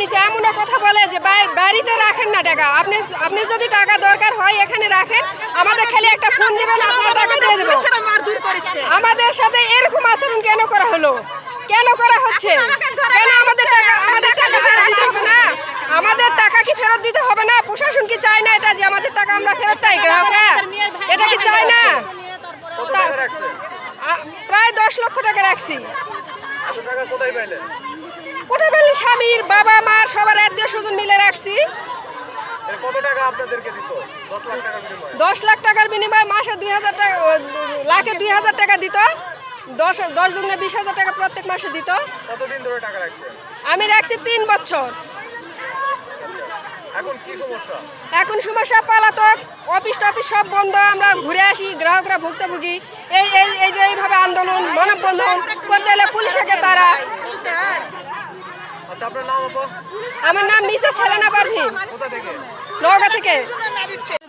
নিছে এমনও কথা বলে যে বাড়িতে রাখেন না টাকা। আপনি আপনি যদি টাকা দরকার হয় এখানে রাখেন আমাদের খালি একটা ফোন দিবেন আপনার টাকা দিয়ে দেবো আমাদের সাথে এরকম আচরণ কেন করা হলো? কেন করা হচ্ছে? কেন আমাদের টাকা আমাদের টাকা ফেরত দিতে হবে না? আমাদের টাকা কি ফেরত দিতে হবে না? প্রশাসন কি চায় না এটা যে আমাদের টাকা আমরা ফেরত পাই? গ্রাহকরা? এটা কি চায় না? টাকা প্রায় দশ লক্ষ টাকা রাখছি। টাকা কোথায় পাইলেন? কোথায় পেলে স্বামীর বাবা মা সবার আত্মীয় স্বজন মিলে রাখছি। দশ লাখ টাকার বিনিময়ে। মাসে দুই হাজার টাকা লাখে দুই হাজার টাকা দিত। দশ দশ দুগুণে বিশ হাজার টাকা প্রত্যেক মাসে দিত। আমি রাখছি তিন বছর। এখন কি সমস্যা? এখন পালাতক। অফিস টফিস সব বন্ধ আমরা ঘুরে আসি গ্রাহকরা ভুক্তভোগী। এই এই এই যে এইভাবে আন্দোলন মানববন্ধন করতে হলে পুলিশকে তারা? আচ্ছা আপনার নাম আপা? আমার নাম মিসেস সেলেনা পারভিন। কোথা থেকে? নওগাঁ থেকে।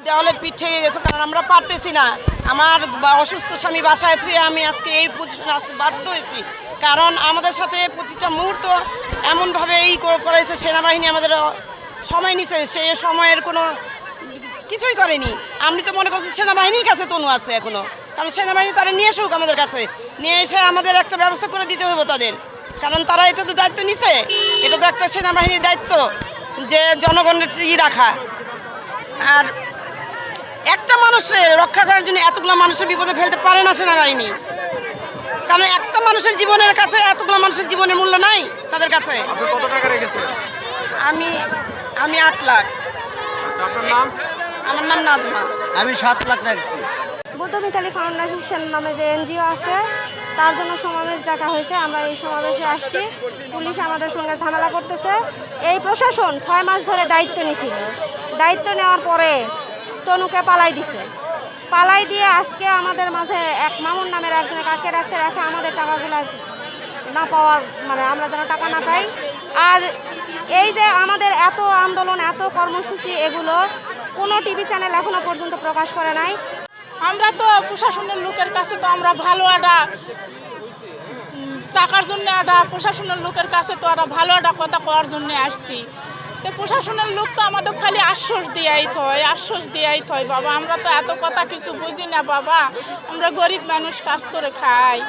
দেওয়ালে পিঠ থেকে গেছে কারণ আমরা পারতেছি না। আমার বা- অসুস্থ স্বামী বাসায় থুয়ে আমি আজকে এই পজিশনে আসতে বাধ্য হয়েছি। কারণ আমাদের সাথে প্রতিটা মুহূর্ত এমনভাবে এই করেছে সেনাবাহিনী আমাদের সময় নিছে সেই সময়ের কোনো কিছুই করেনি। আমি তো মনে করছি সেনাবাহিনীর কাছে তনু আছে এখনও। কারণ সেনাবাহিনী তারা নিয়ে আসুক আমাদের কাছে। নিয়ে এসে আমাদের একটা ব্যবস্থা করে দিতে হবে তাদের। কারণ তারা এটা তো দায়িত্ব নিছে। এটা তো একটা সেনাবাহিনীর দায়িত্ব যে জনগণের ই রাখা। আর একটা মানুষের রক্ষা করার জন্য এতগুলো মানুষের বিপদে ফেলতে পারে না সেনাবাহিনী। কারণ একটা মানুষের জীবনের কাছে এতগুলো মানুষের জীবনের মূল্য নাই তাদের কাছে। আপনি কত টাকা রেখেছেন? আমি আমি আট লাখ। আচ্ছা নাম? আমার নাম নাজমা। আমি সাত লাখ রাখছি। বুদ্ধ মিতালি ফাউন্ডেশন নামে যে এনজিও আছে তার জন্য সমাবেশ ডাকা হয়েছে। আমরা এই সমাবেশে আসছি। পুলিশ আমাদের সঙ্গে ঝামেলা করতেছে। এই প্রশাসন ছয় মাস ধরে দায়িত্ব নিছিল। দায়িত্ব নেওয়ার পরে তনুকে পালাই দিছে। পালাই দিয়ে আজকে আমাদের মাঝে এক মামুন নামের একজনে কাটকে রাখছে, রেখে আমাদের টাকাগুলো না পাওয়ার মানে আমরা যেন টাকা না পাই। আর এই যে আমাদের এত আন্দোলন, এত কর্মসূচি, এগুলো কোনো টিভি চ্যানেল এখনও পর্যন্ত প্রকাশ করে নাই। আমরা তো প্রশাসনের লোকের কাছে তো আমরা ভালো একটা টাকার জন্য একটা প্রশাসনের লোকের কাছে তো একটা ভালো একটা কথা কওয়ার জন্য আসছি। তো প্রশাসনের লোক তো আমাদের খালি আশ্বাস দিয়াই থয়, আশ্বাস দিয়াই থয়, বাবা, আমরা তো এত কথা কিছু বুঝি না, বাবা। আমরা গরিব মানুষ, কাজ করে খাই।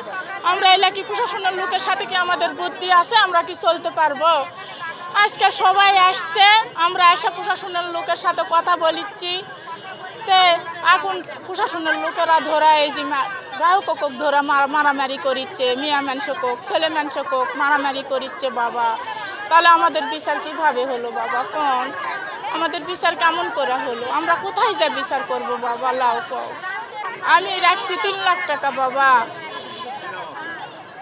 আমরা এলাকি প্রশাসনের লোকের সাথে কি আমাদের বুদ্ধি আছে? আমরা কি চলতে পারব? আজকে সবাই আসছে, আমরা এসে প্রশাসনের লোকের সাথে কথা বলিচ্ছি। তে এখন প্রশাসনের লোকেরা ধরা এই যে গ্রাহক কক ধরা মার- মারামারি করিচ্ছে, মিয়া মানুষ কোক, ছেলে মানুষ কোক, মারামারি করিচ্ছে বাবা। তাহলে আমাদের বিচার কীভাবে হলো বাবা? কোন? আমাদের বিচার কেমন করা হলো? আমরা কোথায় যা বিচার করব বাবা? লাও কও। আমি রাখছি তিন লাখ টাকা বাবা।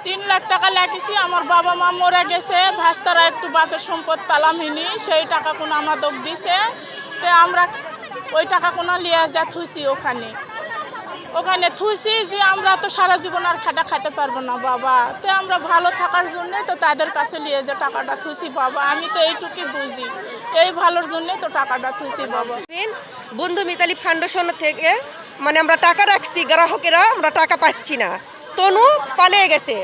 তিন লাখ টাকা লেগেছি, আমার বাবা মা মরে গেছে, ভাস্তারা একটু বাপের সম্পদ পেলাম হিনি সেই টাকা কোনো আমাদের দিছে। তো আমরা ওই টাকা কোনো লিয়ে যা থুইছি ওখানে। ওখানে থুইছি যে আমরা তো সারা জীবন আর খাটা খাইতে পারব না, বাবা। তো আমরা ভালো থাকার জন্যে তো তাদের কাছে নিয়ে যে টাকাটা থুইছি, বাবা। আমি তো এইটুকুই বুঝি। এই ভালোর জন্যে তো টাকাটা থুইছি, বাবা। বন্ধু মিতালি ফাউন্ডেশন থেকে মানে আমরা টাকা রাখছি, গ্রাহকেরা আমরা টাকা পাচ্ছি না। তনু পালিয়ে গেছে।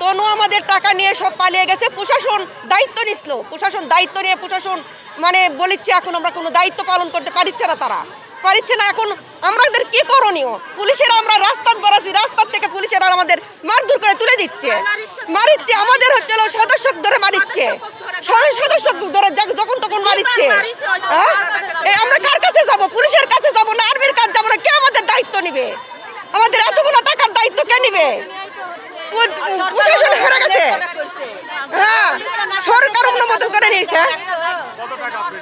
তনু আমাদের টাকা নিয়ে সব পালিয়ে গেছে। প্রশাসন দায়িত্ব নিছিল। প্রশাসন দায়িত্ব নিয়ে প্রশাসন মানে বলিচ্ছে এখন আমরা কোনো দায়িত্ব পালন করতে পারছে না তারা। পারছে না এখন আমাদের কি করণীয়? পুলিশের আমরা রাস্তার বেরাছি রাস্তার থেকে পুলিশেরা আমাদের মারধর করে তুলে দিচ্ছে। মারিচ্ছে, আমাদের হচ্ছে সদস্য ধরে মারিচ্ছে। সদস্য ধরে যখন তখন মারিচ্ছে। হ্যাঁ? আমরা কার কাছে যাব? পুলিশের কাছে যাব না, আর্মির কাছে যাব না? কে আমাদের দায়িত্ব নিবে? আমাদের এতগুলো টাকার দায়িত্ব কে নিবে? প্রশাসন হেরে গেছে। হ্যাঁ সরকার অনুমোদন করে নিয়েছে কত টাকা আপনি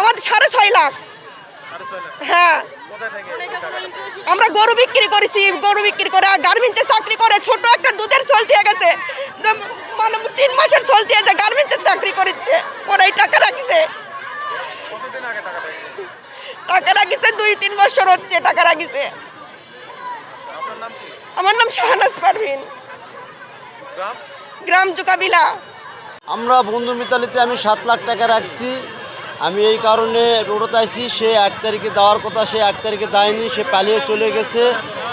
আমাদের সাড়ে ছয় লাখ। হ্যাঁ? আমরা গরু বিক্রি করেছি গরু বিক্রি করে গার্মেন্টসে চাকরি করে ছোট একটা দুধের চলতে গেছে। মানে তিন মাসের চলতে আছে গার্মেন্টসের চাকরি করেছে করে টাকা রাখছে। টাকা রাখিছে দুই তিন বছর হচ্ছে টাকা রাখিছে। আপনার নাম কি? আমার নাম শাহনাজ পারভিন। গ্রাম? জুকাবিলা। আমরা বন্ধু মিতালিতে আমি সাত লাখ টাকা রাখছি। আমি এই কারণে রোডত আইছি সে এক তারিখে দেওয়ার কথা সে এক তারিখে দেয়নি সে পালিয়ে চলে গেছে।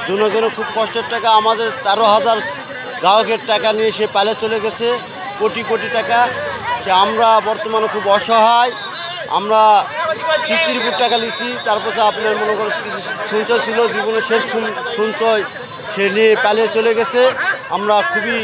জনগণের খুব কষ্টের টাকা আমাদের তেরো হাজার গ্রাহকের টাকা নিয়ে সে পালিয়ে চলে গেছে কোটি কোটি টাকা। সে আমরা বর্তমানে খুব অসহায় আমরা কিস্তির উপর টাকা লিছি তারপর আপনার মনে করো কিছু সঞ্চয় ছিল জীবনের শেষ সঞ্চয় সে নিয়ে পালিয়ে চলে গেছে। আমরা খুবই